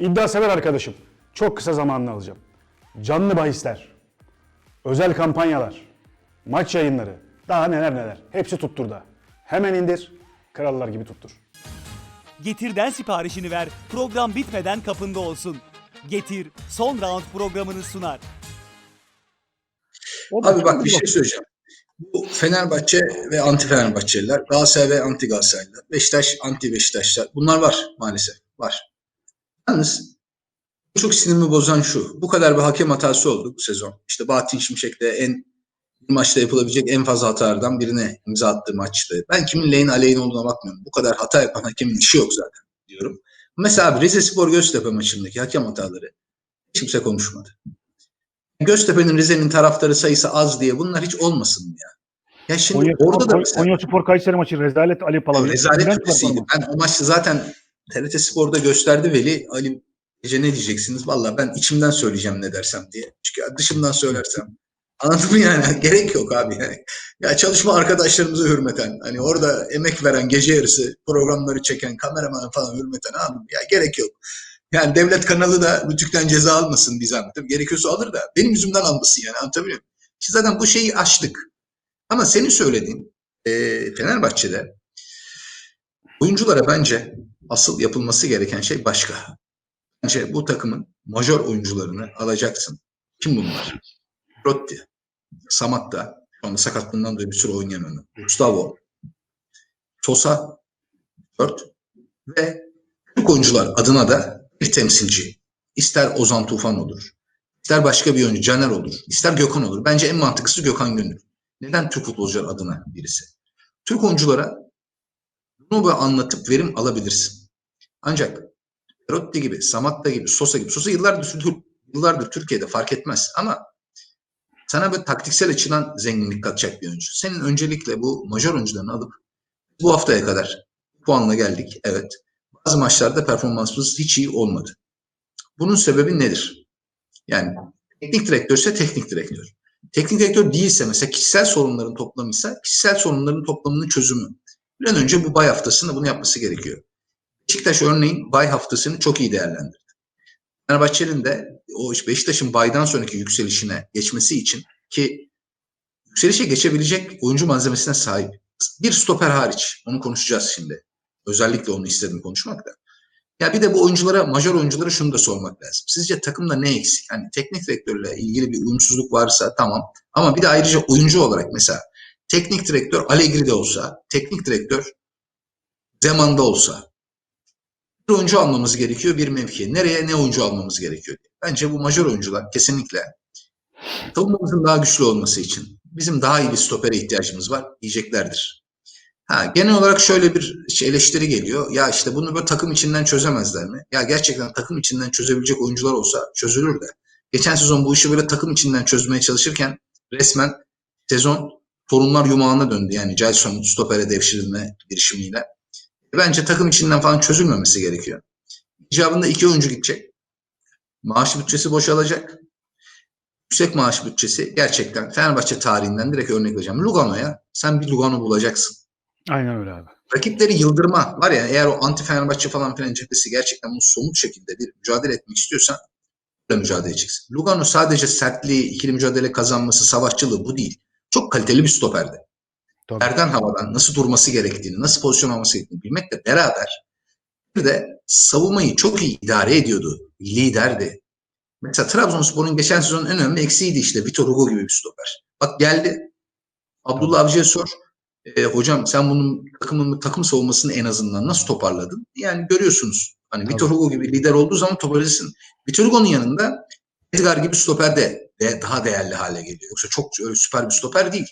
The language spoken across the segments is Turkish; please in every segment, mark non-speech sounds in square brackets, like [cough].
İddia sever arkadaşım. Çok kısa zamanını alacağım. Canlı bahisler, özel kampanyalar, maç yayınları, daha neler neler. Hepsi tutturda. Hemen indir, krallar gibi tuttur. Getir'den siparişini ver, program bitmeden kapında olsun. Getir, son round programını sunar. Abi bak bir şey söyleyeceğim. Bu Fenerbahçe ve anti Fenerbahçeliler, Galatasaray ve anti Galatasaraylılar, Beşiktaş anti Beşiktaşlar. Bunlar var maalesef. Var. Yalnız çok sinirimi bozan şu. Bu kadar bir hakem hatası oldu bu sezon. İşte Bahattin Şimşek de en bir maçta yapılabilecek en fazla hatalardan birine imza attığı maçtı. Ben kimin lehine aleyhine olduğuna bakmıyorum. Bu kadar hata yapan hakemin işi yok zaten diyorum. Mesela Rize Spor Göztepe maçındaki hakem hataları kimse konuşmadı. Göztepe'nin Rize'nin taraftarı sayısı az diye bunlar hiç olmasın mı ya? Ya şimdi Konya, orada da mesela Konya Spor Kayseri maçı rezalet Ali Palavra. rezalet ötesiydi. Ben o maçta zaten TRT Spor'da gösterdi Veli. Ali Gece ne diyeceksiniz? Valla ben içimden söyleyeceğim ne dersem diye. Çünkü dışımdan söylersem. Anladın mı yani? [laughs] Gerek yok abi yani. Ya çalışma arkadaşlarımıza hürmeten, hani orada emek veren, gece yarısı programları çeken, kameraman falan hürmeten anladın? Ya gerek yok. Yani devlet kanalı da Rütük'ten ceza almasın bir zahmet. Gerekiyorsa alır da benim yüzümden almasın yani anlatabiliyor muyum? Şimdi zaten bu şeyi aştık. Ama senin söylediğin eee Fenerbahçe'de oyunculara bence asıl yapılması gereken şey başka. Bence bu takımın majör oyuncularını alacaksın. Kim bunlar? Rotti, Samatta, şu anda sakatlığından dolayı bir süre oynayamıyor. Gustavo, Sosa, Dört ve Türk oyuncular adına da bir temsilci. İster Ozan Tufan olur, ister başka bir oyuncu Caner olur, ister Gökhan olur. Bence en mantıklısı Gökhan Gönül. Neden Türk futbolcular adına birisi? Türk oyunculara bunu böyle anlatıp verim alabilirsin. Ancak Perotti gibi, Samatta gibi, Sosa gibi. Sosa yıllardır, yıllardır Türkiye'de fark etmez ama sana böyle taktiksel açıdan zenginlik katacak bir oyuncu. Senin öncelikle bu majör oyuncularını alıp bu haftaya kadar puanla geldik. Evet. Bazı maçlarda performansımız hiç iyi olmadı. Bunun sebebi nedir? Yani teknik direktörse teknik direktör. Teknik direktör değilse mesela kişisel sorunların toplamıysa kişisel sorunların toplamının çözümü. Bir an önce bu bay haftasında bunu yapması gerekiyor. Beşiktaş örneğin bay haftasını çok iyi değerlendirdi. Fenerbahçe'nin de o Beşiktaş'ın baydan sonraki yükselişine geçmesi için ki yükselişe geçebilecek oyuncu malzemesine sahip. Bir stoper hariç. Onu konuşacağız şimdi. Özellikle onu istedim konuşmak da. Ya bir de bu oyunculara, majör oyunculara şunu da sormak lazım. Sizce takımda ne eksik? Hani teknik direktörle ilgili bir uyumsuzluk varsa tamam. Ama bir de ayrıca oyuncu olarak mesela teknik direktör Allegri'de olsa, teknik direktör Zeman'da olsa bir oyuncu almamız gerekiyor bir mevkiye. Nereye ne oyuncu almamız gerekiyor? Bence bu majör oyuncular kesinlikle savunmamızın daha güçlü olması için bizim daha iyi bir stopere ihtiyacımız var diyeceklerdir. Ha, genel olarak şöyle bir şey eleştiri geliyor. Ya işte bunu böyle takım içinden çözemezler mi? Ya gerçekten takım içinden çözebilecek oyuncular olsa çözülür de. Geçen sezon bu işi böyle takım içinden çözmeye çalışırken resmen sezon sorunlar yumağına döndü. Yani Gelson stopere devşirilme girişimiyle. Bence takım içinden falan çözülmemesi gerekiyor. İcabında iki oyuncu gidecek. Maaş bütçesi boşalacak. Yüksek maaş bütçesi gerçekten Fenerbahçe tarihinden direkt örnek vereceğim. Lugano'ya sen bir Lugano bulacaksın. Aynen öyle abi. Rakipleri yıldırma var ya eğer o anti Fenerbahçe falan filan cephesi gerçekten bunu somut şekilde bir mücadele etmek istiyorsan böyle mücadele edeceksin. Lugano sadece sertliği, ikili mücadele kazanması, savaşçılığı bu değil. Çok kaliteli bir stoperdi. Tabii. Yerden havadan nasıl durması gerektiğini, nasıl pozisyon alması gerektiğini bilmekle beraber bir de savunmayı çok iyi idare ediyordu. Liderdi. Mesela Trabzonspor'un geçen sezonun en önemli eksiğiydi işte Vitor Hugo gibi bir stoper. Bak geldi. Abdullah Avcı'ya sor. E, hocam sen bunun takımın takım savunmasını en azından nasıl toparladın? Yani görüyorsunuz. Hani Vitor Hugo gibi lider olduğu zaman toparlasın. Vitor Hugo'nun yanında Edgar gibi stoper de, daha değerli hale geliyor. Yoksa çok öyle süper bir stoper değil.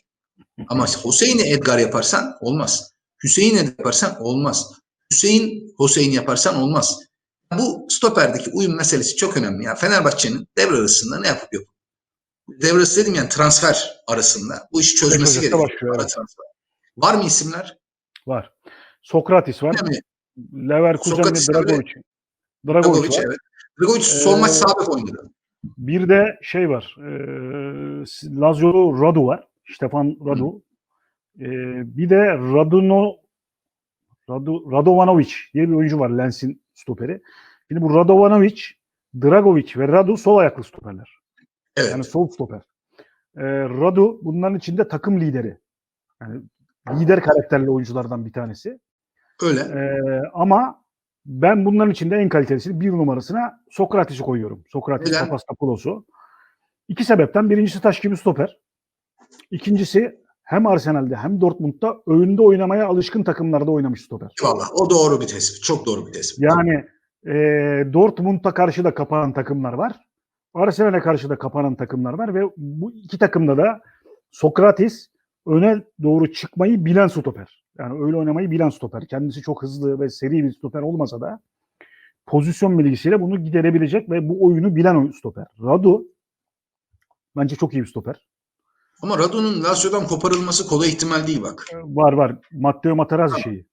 Ama Hüseyin'i Edgar yaparsan olmaz. Hüseyin Edgar yaparsan olmaz. Hüseyin Hüseyin yaparsan olmaz. Bu stoperdeki uyum meselesi çok önemli. Ya Fenerbahçe'nin devre arasında ne yapıp yapıp devre arası dedim yani transfer arasında bu işi çözmesi gerekiyor. başlıyor, evet. transfer. Var mı isimler? Var. Sokratis var. Önemli. Leverkusen ve. Dragovic. Dragovic Dragovic var. evet. Dragovic son Ee, maç sağ bek oynadı. Bir de şey var. E, Lazio'lu Radu var. Stefan Radu. E, bir de Raduno Radu, Radovanovic diye bir oyuncu var Lens'in stoperi. Şimdi bu Radovanovic, Dragovic ve Radu sol ayaklı stoperler. Evet. Yani sol stoper. Ee, Radu bunların içinde takım lideri. Yani lider karakterli oyunculardan bir tanesi. Öyle. Ee, ama ben bunların içinde en kalitelisini bir numarasına Sokrates'i koyuyorum. Sokrates Neden? Papastapoulos'u. İki sebepten. Birincisi taş gibi stoper. İkincisi hem Arsenal'de hem Dortmund'da önde oynamaya alışkın takımlarda oynamış stoper. Eyvallah. O doğru bir tespit. Çok doğru bir tespit. Yani e, Dortmund'a karşı da kapanan takımlar var. Arsenal'e karşı da kapanan takımlar var ve bu iki takımda da Sokrates öne doğru çıkmayı bilen stoper. Yani öyle oynamayı bilen stoper. Kendisi çok hızlı ve seri bir stoper olmasa da pozisyon bilgisiyle bunu giderebilecek ve bu oyunu bilen stoper. Radu bence çok iyi bir stoper. Ama Radu'nun Lazio'dan koparılması kolay ihtimal değil bak. Var var. Matteo Materazzi şeyi.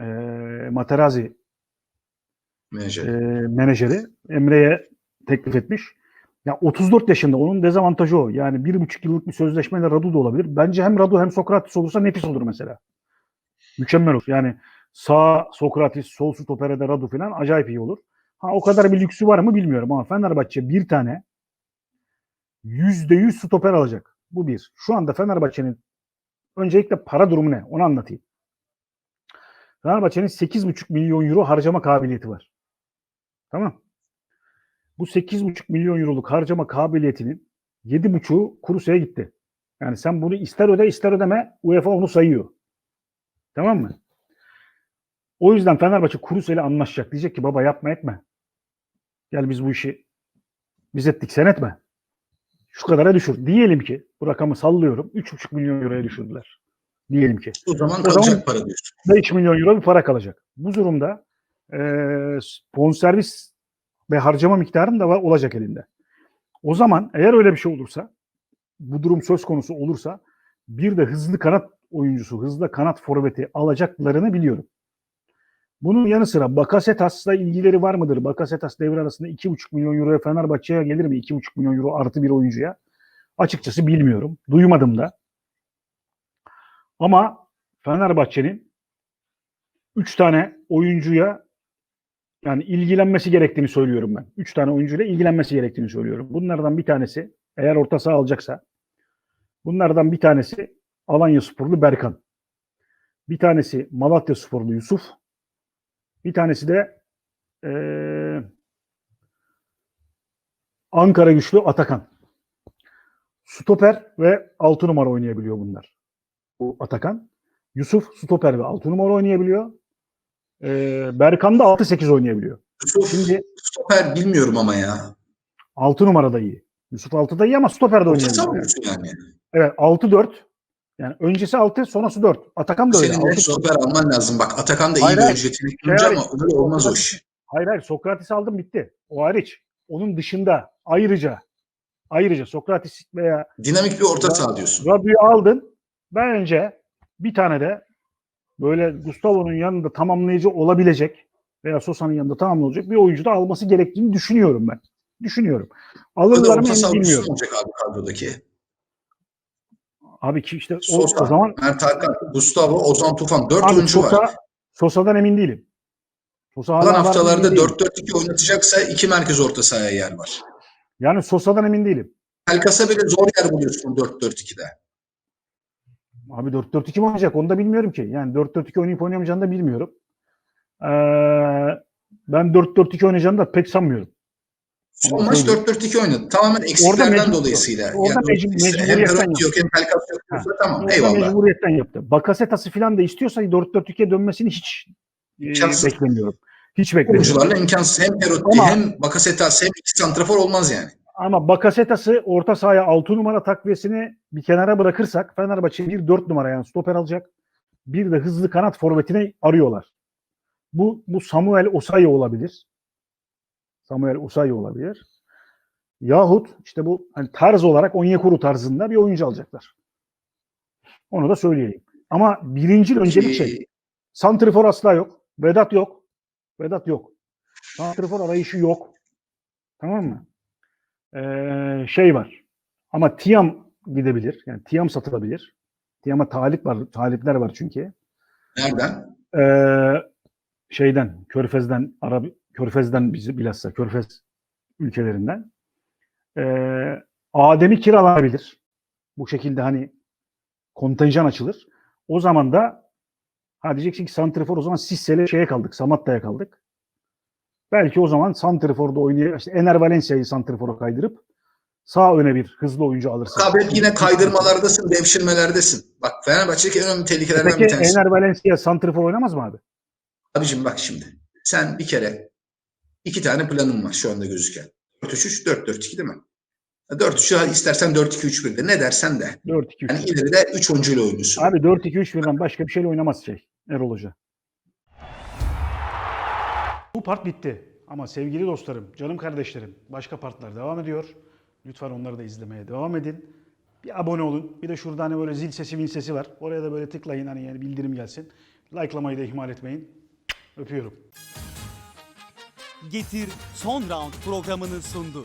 E, Materazzi Menajer. e, menajeri Emre'ye teklif etmiş. Ya 34 yaşında onun dezavantajı o. Yani bir buçuk yıllık bir sözleşmeyle Radu da olabilir. Bence hem Radu hem Sokrates olursa nefis olur mesela. Mükemmel olur. Yani sağ Sokrates, sol stopere de Radu falan acayip iyi olur. Ha o kadar bir lüksü var mı bilmiyorum ama Fenerbahçe bir tane yüzde yüz stoper alacak. Bu bir. Şu anda Fenerbahçe'nin öncelikle para durumu ne? Onu anlatayım. Fenerbahçe'nin 8,5 milyon euro harcama kabiliyeti var. Tamam. Bu 8,5 milyon euroluk harcama kabiliyetinin 7,5'u Kurusa'ya gitti. Yani sen bunu ister öde ister ödeme UEFA onu sayıyor. Tamam mı? O yüzden Fenerbahçe Kurusa ile anlaşacak. Diyecek ki baba yapma etme. Gel biz bu işi biz ettik sen etme. Şu kadara düşür. Diyelim ki bu rakamı sallıyorum. 3,5 milyon euroya düşürdüler. Diyelim ki. O zaman o kalacak zaman- para diyorsun. 5 milyon euro bir para kalacak. Bu durumda e, bonservis ve harcama miktarın da var, olacak elinde. O zaman eğer öyle bir şey olursa, bu durum söz konusu olursa bir de hızlı kanat oyuncusu, hızlı kanat forveti alacaklarını biliyorum. Bunun yanı sıra Bakasetas'la ilgileri var mıdır? Bakasetas devre arasında 2,5 milyon euroya Fenerbahçe'ye gelir mi? 2,5 milyon euro artı bir oyuncuya. Açıkçası bilmiyorum. Duymadım da. Ama Fenerbahçe'nin 3 tane oyuncuya yani ilgilenmesi gerektiğini söylüyorum ben. 3 tane oyuncuyla ilgilenmesi gerektiğini söylüyorum. Bunlardan bir tanesi eğer orta saha alacaksa bunlardan bir tanesi Alanya Sporlu Berkan. Bir tanesi Malatya Sporlu Yusuf. Bir tanesi de eee, Ankara güçlü Atakan. Stoper ve 6 numara oynayabiliyor bunlar. Bu Atakan. Yusuf stoper ve 6 numara oynayabiliyor. Ee, Berkan da 6-8 oynayabiliyor. Yusuf Şimdi stoper bilmiyorum ama ya. 6 numara da iyi. Yusuf 6 da iyi ama stoper de oynayabiliyor. diyorsun yani? Evet 6-4. Yani öncesi 6 sonrası 4. Atakan da öyle. Senin de 6 stoper alman lazım. Bak Atakan da iyi Hayır, bir oyuncu Hayır, ama öyle olmaz o iş. Hayır hayır Sokrates'i aldım bitti. O hariç. Onun dışında ayrıca ayrıca Sokrates veya Dinamik bir orta saha diyorsun. Rabi'yi aldın. Bence bir tane de böyle Gustavo'nun yanında tamamlayıcı olabilecek veya Sosa'nın yanında tamamlayacak bir oyuncu da alması gerektiğini düşünüyorum ben. Düşünüyorum. Alırlar mı bilmiyorum. olacak abi kadrodaki? Abi ki işte o, Sosa, o zaman Mert Hakan, Gustavo, Ozan Tufan. Dört abi oyuncu Sosa, var. Sosa'dan emin değilim. Sosa Kalan haftalarda emin değilim. 4-4-2 oynatacaksa iki merkez orta sahaya yer var. Yani Sosa'dan emin değilim. Pelkas'a bile zor yer buluyorsun 4-4-2'de. Abi 4-4-2 mi oynayacak onu da bilmiyorum ki. Yani 4-4-2 oynayıp oynamayacağını da bilmiyorum. Ee, ben 4-4-2 oynayacağını da pek sanmıyorum. Son maç söyleyeyim. 4-4-2 oynadı. Tamamen eksiklerden dolayısıyla. orada Yani mecbur- işte hem mecburiyetten Perotti yok hem Pelkas yok. Ha. Tamam Orada eyvallah. mecburiyetten yaptı. Bakasetas'ı falan da istiyorsa 4-4-2'ye dönmesini hiç e, İmkansız. beklemiyorum. Hiç beklemiyorum. Oyuncularla imkansız. Hem Perotti Ama- hem Bakasetas hem iki santrafor olmaz yani. Ama Bakasetas'ı orta sahaya 6 numara takviyesini bir kenara bırakırsak Fenerbahçe bir 4 numara yani stoper alacak. Bir de hızlı kanat forvetini arıyorlar. Bu bu Samuel Osayi olabilir. Samuel Osayi olabilir. Yahut işte bu hani tarz olarak Onyekuru tarzında bir oyuncu alacaklar. Onu da söyleyeyim. Ama birincil öncelik şey. Santrifor asla yok. Vedat yok. Vedat yok. Santrifor arayışı yok. Tamam mı? Ee, şey var. Ama Tiam gidebilir. Yani Tiam satılabilir. Tiam'a talip var. Talipler var çünkü. Nereden? Ee, şeyden, Körfez'den, Arap, Körfez'den bizi bilhassa Körfez ülkelerinden. Ee, Adem'i kiralanabilir. Bu şekilde hani kontenjan açılır. O zaman da ha diyeceksin ki Santrifor o zaman Sisse'yle şeye kaldık. Samatta'ya kaldık. Belki o zaman Santrifor'da oynayacak. işte Ener Valencia'yı Santrifor'a kaydırıp sağ öne bir hızlı oyuncu alırsın. Hep yine kaydırmalardasın, devşirmelerdesin. Bak Fenerbahçe'deki en önemli tehlikelerden Peki bir tanesi. Ener Valencia Santrifor oynamaz mı abi? Abicim bak şimdi. Sen bir kere iki tane planın var şu anda gözüken. 4-3-3, 4-4-2 değil mi? 4-3 istersen 4-2-3-1 de ne dersen de. 4-2-3. Yani ileride 3 oyuncuyla oynuyorsun. Abi 4-2-3-1'den başka bir şeyle oynamaz şey Erol Hoca. Bu part bitti. Ama sevgili dostlarım, canım kardeşlerim, başka partlar devam ediyor. Lütfen onları da izlemeye devam edin. Bir abone olun. Bir de şurada hani böyle zil sesi, mil sesi var. Oraya da böyle tıklayın hani yani bildirim gelsin. Like'lamayı da ihmal etmeyin. Öpüyorum. Getir son round programını sundu.